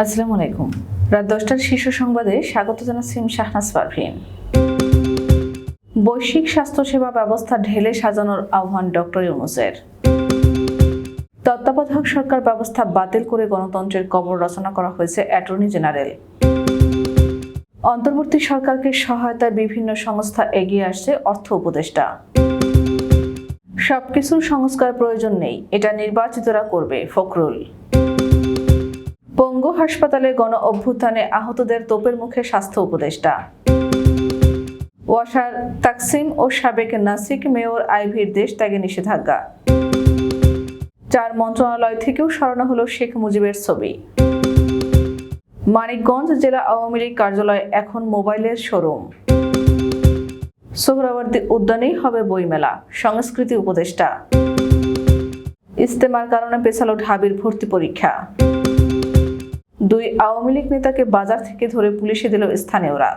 আসসালামু আলাইকুম। রাত দশটার শীর্ষ সংবাদে স্বাগত জানাচ্ছি শাহনাজ পারভিন। বৈশ্বিক স্বাস্থ্যসেবা ব্যবস্থা ঢেলে সাজানোর আহ্বান ডক্টর ইউনুসের। তত্ত্বাবধায়ক সরকার ব্যবস্থা বাতিল করে গণতন্ত্রের কবর রচনা করা হয়েছে অ্যাটর্নি জেনারেল। অন্তর্বর্তী সরকারকে সহায়তায় বিভিন্ন সংস্থা এগিয়ে আসছে অর্থ উপদেষ্টা। সবকিছুর সংস্কার প্রয়োজন নেই, এটা নির্বাচিতরা করবে, ফখরুল। পঙ্গু হাসপাতালে গণ অভ্যুত্থানে আহতদের তোপের মুখে স্বাস্থ্য উপদেষ্টা। ওয়াসার তাকসিম ও সাবেক নাসিক মেয়র আইভির দেশ ত্যাগে নিষেধাজ্ঞা। চার মন্ত্রণালয় থেকেও সরানো হলো শেখ মুজিবের ছবি। মানিকগঞ্জ জেলা আওয়ামী লীগ কার্যালয় এখন মোবাইলের শোরুম। সোহরাওয়ার্দী উদ্যানেই হবে বইমেলা, সংস্কৃতি উপদেষ্টা। ইস্তেমার কারণে পেছালো ঢাবির ভর্তি পরীক্ষা। দুই আওয়ামী লীগ নেতাকে বাজার থেকে ধরে পুলিশে দিল স্থানীয়রা।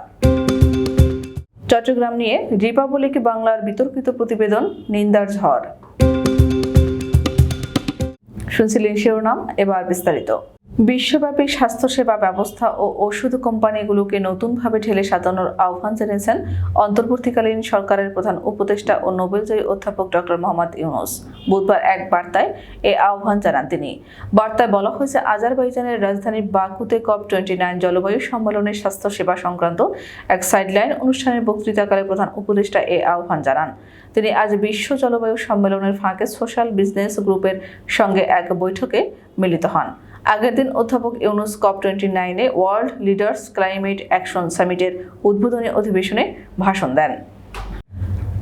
চট্টগ্রাম নিয়ে রিপাবলিক বাংলার বিতর্কিত প্রতিবেদন, নিন্দার ঝড়। শুনছিলেন শিরোনাম, এবার বিস্তারিত। বিশ্বব্যাপী স্বাস্থ্যসেবা ব্যবস্থা ও ওষুধ কোম্পানিগুলোকে নতুনভাবে ঢেলে সাজানোর আহ্বান জানিয়েছেন অন্তর্বর্তীকালীন সরকারের প্রধান উপদেষ্টা ও নোবেলজয়ী অধ্যাপক ডক্টর মোহাম্মদ ইউনুস। বুধবার এক বার্তায় এ আহ্বান জানান তিনি। বার্তায় বলা হয়েছে, আজারবাইজানের রাজধানী বাকুতে কপ টোয়েন্টি নাইন জলবায়ু সম্মেলনের স্বাস্থ্যসেবা সংক্রান্ত এক সাইডলাইন অনুষ্ঠানের বক্তৃতাকালে প্রধান উপদেষ্টা এ আহ্বান জানান। তিনি আজ বিশ্ব জলবায়ু সম্মেলনের ফাঁকে সোশ্যাল বিজনেস গ্রুপের সঙ্গে এক বৈঠকে মিলিত হন। আগের দিন অধ্যাপক ইউনুস কপ টোয়েন্টি নাইনে ওয়ার্ল্ড লিডার্স ক্লাইমেট অ্যাকশন সামিটের উদ্বোধনী অধিবেশনে ভাষণ দেন।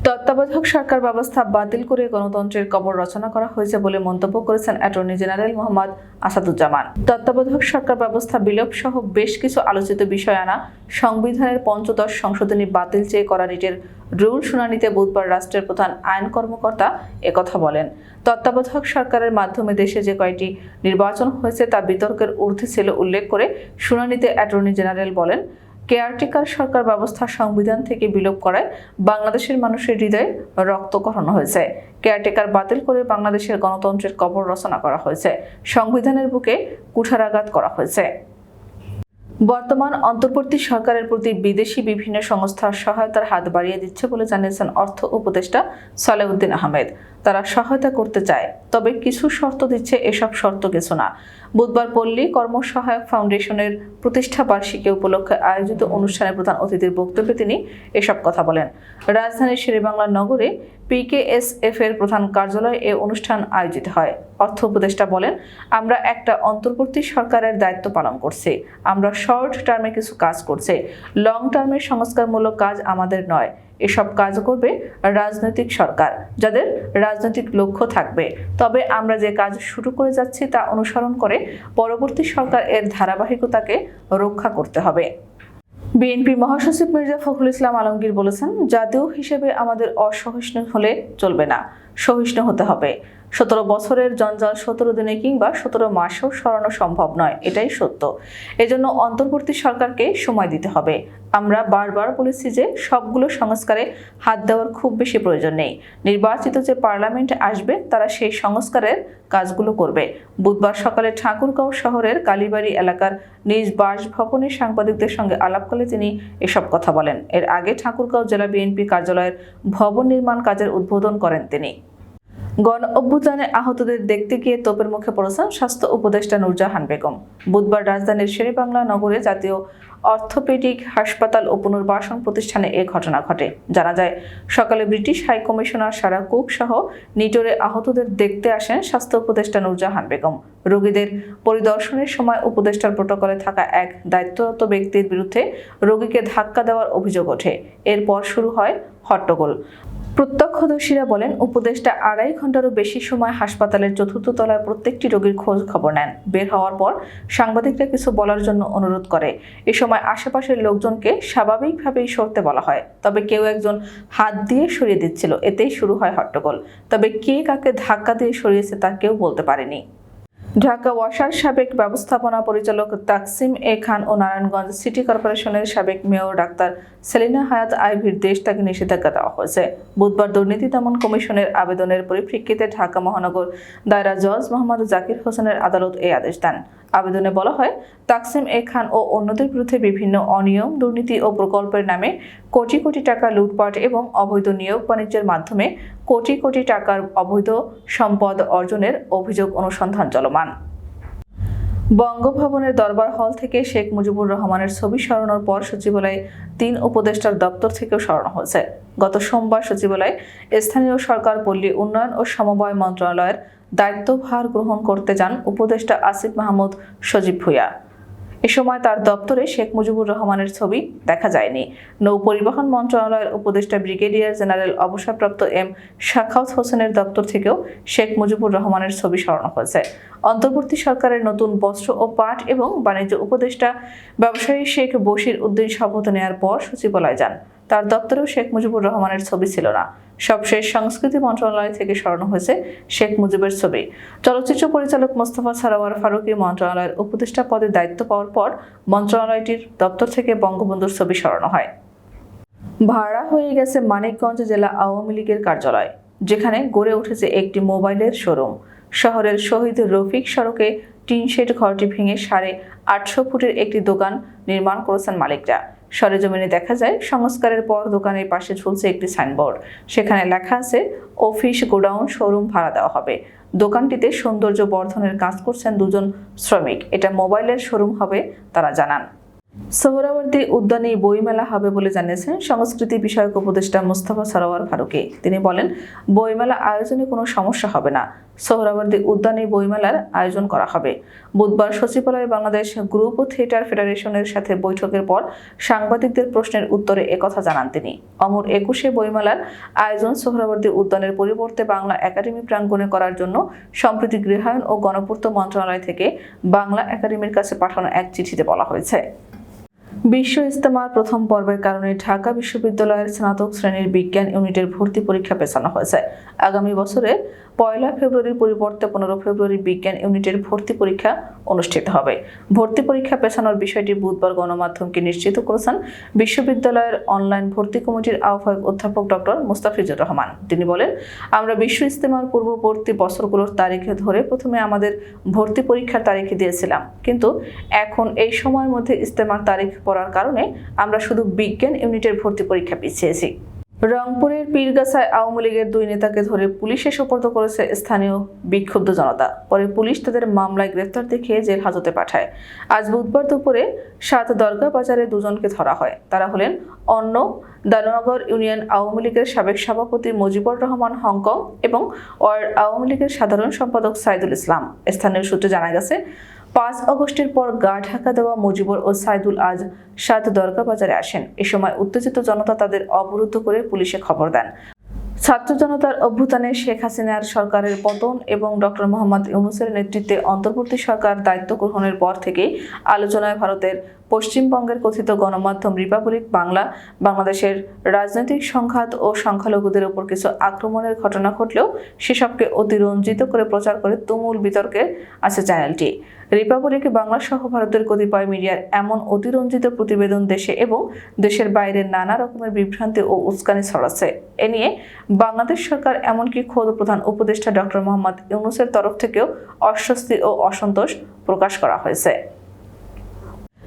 তত্ত্বাবধায়ক সরকার ব্যবস্থা বাতিল করে গণতন্ত্রের কবর রচনা করা হয়েছে বলে মন্তব্য করেছেন অ্যাটর্নি জেনারেল মোহাম্মদ আসাদুজ্জামান। তত্ত্বাবধায়ক সরকার ব্যবস্থা বিলোপ সহ বেশ কিছু আলোচিত বিষয় আনা, সংবিধানের পঞ্চদশ সংশোধনী বাতিল চেয়ে করা রিটের রুল শুনানিতে বুধবার রাষ্ট্রের প্রধান আইন কর্মকর্তা একথা বলেন। তত্ত্বাবধায়ক সরকারের মাধ্যমে দেশে যে কয়টি নির্বাচন হয়েছে তা বিতর্কের ঊর্ধ্বে ছিল উল্লেখ করে শুনানিতে অ্যাটর্নি জেনারেল বলেন কেয়ারটেকার সরকার ব্যবস্থা সংবিধান থেকে বিলোপ করায় বাংলাদেশের মানুষের হৃদয়ে রক্ত রক্তকরণ হয়েছে। কেয়ারটেকার বাতিল করে বাংলাদেশের গণতন্ত্রের কবর রচনা করা হয়েছে। সংবিধানের বুকে কুঠারাঘাত করা হয়েছে। বর্তমান অন্তর্বর্তী সরকারের প্রতি বিদেশি বিভিন্ন সংস্থার সহায়তার হাত বাড়িয়ে দিচ্ছে বলে জানিয়েছেন অর্থ উপদেষ্টা সালেউদ্দিন আহমেদ। তারা সহায়তা করতে চায়। তবে কিছু শর্ত দিচ্ছে এসব শর্ত কিছু না। বুধবার পল্লী কর্মসহায়ক ফাউন্ডেশনের প্রতিষ্ঠা বার্ষিকী উপলক্ষে আয়োজিত অনুষ্ঠানে প্রধান অতিথির বক্তব্যে তিনি এসব কথা বলেন। রাজধানীর শেরেবাংলা নগরে পিকেএসএফ এর প্রধান কার্যালয়ে এ অনুষ্ঠান আয়োজিত হয়। অর্থ উপদেষ্টা বলেন, আমরা একটা অন্তর্বর্তী সরকারের দায়িত্ব পালন করছি। আমরা শর্ট টার্মে কিছু কাজ করছি। লং টার্মের সংস্কারমূলক কাজ আমাদের নয়। এসব কাজ করবে রাজনৈতিক সরকার, যাদের রাজনৈতিক লক্ষ্য থাকবে। তবে আমরা যে কাজ শুরু করে যাচ্ছি তা অনুসরণ করে পরবর্তী সরকার এর ধারাবাহিকতাকে রক্ষা করতে হবে। বিএনপি মহাসচিব মির্জা ফখরুল ইসলাম আলমগীর বলেছেন, জাতীয় হিসেবে আমাদের অসহিষ্ণু হলে চলবে না, সহিষ্ণু হতে হবে। সতেরো বছরের জঞ্জাল সতেরো দিনে কিংবা সতেরো মাসেও সরানো সম্ভব নয়, এটাই সত্য। এজন্য অন্তর্বর্তী সরকারকে সময় দিতে হবে। আমরা বারবার বলেছি যে সবগুলো সংস্কারে হাত দেওয়ার খুব বেশি প্রয়োজন নেই। নির্বাচিত যে পার্লামেন্ট আসবে, তারা সেই সংস্কারের কাজগুলো করবে। বুধবার সকালে ঠাকুরগাঁও শহরের কালীবাড়ি এলাকার নিজ বাসভবনে সাংবাদিকদের সঙ্গে আলাপকালে তিনি এসব কথা বলেন। এর আগে ঠাকুরগাঁও জেলা বিএনপি কার্যালয়ের ভবন নির্মাণ কাজের উদ্বোধন করেন তিনি। গণ অভ্যুত্থানে আহতদের দেখতে গিয়ে তোপের মুখে পড়েছেন স্বাস্থ্য উপদেষ্টা নূরজাহান বেগম। বুধবার রাজধানীর শেরেবাংলা নগরে জাতীয় অর্থোপেডিক হাসপাতাল ও পুনর্বাসন প্রতিষ্ঠানে এ ঘটনা ঘটে। জানা যায়, সকালে British high commissioner Sarah Cook সহ নিটোরে আহতদের দেখতে আসেন স্বাস্থ্য উপদেষ্টা নূরজাহান বেগম। রোগীদের পরিদর্শনের সময় উপদেষ্টার প্রোটোকলে থাকা এক দায়িত্বরত ব্যক্তির বিরুদ্ধে রোগীকে ধাক্কা দেওয়ার অভিযোগ ওঠে। এরপর শুরু হয় হট্টগোল। প্রত্যক্ষদর্শীরা বলেন, উপদেষ্টা আড়াই ঘন্টারও বেশি সময় হাসপাতালের চতুর্থ তলায় প্রত্যেকটি রোগীর খোঁজ খবর নেন। বের হওয়ার পর সাংবাদিকরা কিছু বলার জন্য অনুরোধ করে। এ সময় আশেপাশের লোকজনকে স্বাভাবিকভাবেই সরতে বলা হয়। তবে কেউ একজন হাত দিয়ে সরিয়ে দিচ্ছিল। এতেই শুরু হয় হট্টগোল। তবে কে কাকে ধাক্কা দিয়ে সরিয়েছে তা কেউ বলতে পারেনি। ঢাকা ওয়াসার সাবেক ব্যবস্থাপনা পরিচালক তাকসিম এ খান ও নারায়ণগঞ্জ সিটি কর্পোরেশনের সাবেক মেয়র ডাক্তার সেলিনা হায়াত আইভির দেশ তাকে নিষেধাজ্ঞা দেওয়া হয়েছে। বুধবার দুর্নীতি দমন কমিশনের আবেদনের পরিপ্রেক্ষিতে ঢাকা মহানগর দায়রা জজ মোহাম্মদ জাকির হোসেনের আদালত এই আদেশ দেন। আবেদনে বলা হয়, তাকসিম এ খান ও অন্যদের বিরুদ্ধে বিভিন্ন অনিয়ম, দুর্নীতি ও প্রকল্পের নামে কোটি কোটি টাকা লুটপাট এবং অবৈধ নিয়োগ বাণিজ্যের মাধ্যমে কোটি কোটি টাকার অবৈধ সম্পদ অর্জনের অভিযোগ অনুসন্ধান চলমান। বঙ্গভবনের দরবার হল থেকে শেখ মুজিবুর রহমানের ছবি সরানোর পর সচিবালয়ে তিন উপদেষ্টার দপ্তর থেকেও সরানো হয়েছে। গত সোমবার সচিবালয়ে স্থানীয় সরকার, পল্লী উন্নয়ন ও সমবায় মন্ত্রণালয়ের দায়িত্বভার গ্রহণ করতে যান উপদেষ্টা আসিফ মাহমুদ সজীব ভুইয়া। এ সময় তার দপ্তরে শেখ মুজিবুর রহমানের ছবি দেখা যায়নি। নৌ পরিবহন মন্ত্রণালয়ের উপদেষ্টা ব্রিগেডিয়ার জেনারেল অবসরপ্রাপ্ত এম শাখাউত হোসেনের দপ্তর থেকেও শেখ মুজিবুর রহমানের ছবি সরানো হয়েছে। অন্তর্বর্তী সরকারের নতুন বস্ত্র ও পাট এবং বাণিজ্য উপদেষ্টা ব্যবসায়ী শেখ বশির উদ্দিন শপথ নেয়ার পর সচিবালয় যান। তার দপ্তরেও শেখ মুজিবুর রহমানের ছবি ছিল না। সবশেষ সংস্কৃতি মন্ত্রণালয় থেকে সরানো হয়েছে শেখ মুজিবের ছবি। চলচ্চিত্র পরিচালক মোস্তফা সারাওয়ার ফারুকি মন্ত্রণালয়ের উপদেষ্টা পদে দায়িত্ব পাওয়ার পর মন্ত্রণালয়টির দপ্তর থেকে বঙ্গবন্ধুর ছবি সরানো হয়। ভাড়া হয়ে গেছে মানিকগঞ্জ জেলা আওয়ামী লীগের কার্যালয়, যেখানে গড়ে উঠেছে একটি মোবাইলের শোরুম। শহরের শহীদ রফিক সড়কে টিনশেড ঘরটি ভেঙে সাড়ে আটশো ফুটের একটি দোকান নির্মাণ করেছেন মালিকরা। সরেজমিনে দেখা যায়, সংস্কারের পর দোকানের পাশে ঝুলছে একটি সাইনবোর্ড। সেখানে লেখা আছে, অফিস গোডাউন, শোরুম ভাড়া দেওয়া হবে। দোকানটিতে সৌন্দর্য বর্ধনের কাজ করছেন দুজন শ্রমিক। এটা মোবাইলের শোরুম হবে, তারা জানান। সোহরাওয়ার্দী উদ্যানে বইমেলা হবে বলে জানিয়েছেন সংস্কৃতি বিষয়ক উপদেষ্টা মুস্তাফা সরোয়ার ফারুকি। তিনি বলেন, বইমেলা আয়োজনে কোনো সমস্যা হবে না। সোহরাওয়ার্দী উদ্যানে বইমেলার আয়োজন করা হবে। বুধবার সচিবালয়ে বাংলাদেশ গ্রুপ থিয়েটার ফেডারেশনের সাথে বৈঠকের পর সাংবাদিকদের প্রশ্নের উত্তরে একথা জানান তিনি। অমর একুশে বইমেলার আয়োজন সোহরাওয়ার্দী উদ্যানের পরিবর্তে বাংলা একাডেমি প্রাঙ্গণে করার জন্য সম্প্রতি গৃহায়ণ ও গণপূর্ত মন্ত্রণালয় থেকে বাংলা একাডেমির কাছে পাঠানো এক চিঠিতে বলা হয়েছে। বিশ্ব ইজতেমার প্রথম পর্বের কারণে ঢাকা বিশ্ববিদ্যালয়ের স্নাতক শ্রেণির বিজ্ঞান ইউনিটের ভর্তি পরীক্ষা পেছানো হয়েছে। আগামী বছরের পয়লা ফেব্রুয়ারির পরিবর্তে পনেরো ফেব্রুয়ারি বিজ্ঞান ইউনিটের ভর্তি পরীক্ষা অনুষ্ঠিত হবে। ভর্তি পরীক্ষা পেছানোর বিষয়টি বুধবার গণমাধ্যমকে নিশ্চিত করেছেন বিশ্ববিদ্যালয়ের অনলাইন ভর্তি কমিটির আহ্বায়ক অধ্যাপক ডক্টর মুস্তাফিজুর রহমান। তিনি বলেন, আমরা বিশ্ব ইজতেমার পূর্ববর্তী বছরগুলোর তারিখে ধরে প্রথমে আমাদের ভর্তি পরীক্ষার তারিখে দিয়েছিলাম। কিন্তু এখন এই সময়ের মধ্যে ইজতেমার তারিখ পড়ার কারণে আমরা শুধু বিজ্ঞান ইউনিটের ভর্তি পরীক্ষা পিছিয়েছি। রংপুরের পীরগাছায় আওয়ামী লীগের দুই নেতাকে ধরে পুলিশে সোপর্দ করেছে স্থানীয় বিক্ষুব্ধ জনতা। পরে পুলিশ তাদের মামলায় গ্রেফতার দেখিয়ে জেল হাজতে পাঠায়। আজ বুধবার দুপুরে সাত দরগা বাজারে দুজনকে ধরা হয়। তারা হলেন অন্য দানোয়াগর ইউনিয়ন আওয়ামী লীগের সাবেক সভাপতি মুজিবুর রহমান হংকং এবং ওয়ার্ড আওয়ামী লীগের সাধারণ সম্পাদক সাইদুল ইসলাম। স্থানীয় সূত্রে জানা গেছে পাঁচ অগস্টের পর গা ঢাকা দেওয়া মুজিবর ও সাইদুল আজ সাত দরগা বাজারে আসেন। এ সময় উত্তেজিত জনতা তাদের অবরুদ্ধ করে পুলিশে খবর দেন। ছাত্র জনতার অভ্যুত্থানে শেখ হাসিনার সরকারের পতন এবং ডক্টর মোহাম্মদ ইউনুসের নেতৃত্বে অন্তর্বর্তী সরকার দায়িত্ব গ্রহণের পর থেকে আলোচনায় ভারতের পশ্চিমবঙ্গের কথিত গণমাধ্যম রিপাবলিক বাংলা, বাংলাদেশের রাজনৈতিক সংঘাত ও সংখ্যালঘুদের উপর কিছু আক্রমণের ঘটনা ঘটলেও সেসবকে অতিরঞ্জিত করে প্রচার করে তুমুল বিতর্কে আছে চ্যানেলটি। রিপাবলিক বাংলা সহ ভারতের কতিপয় মিডিয়ার এমন অতিরঞ্জিত প্রতিবেদন দেশে এবং দেশের বাইরে নানা রকমের বিভ্রান্তি ও উস্কানি ছড়াচ্ছে। এ নিয়ে বাংলাদেশ সরকার এমনকি খোদ প্রধান উপদেষ্টা ডক্টর মোহাম্মদ ইউনুসের তরফ থেকেও অস্বস্তি ও অসন্তোষ প্রকাশ করা হয়েছে।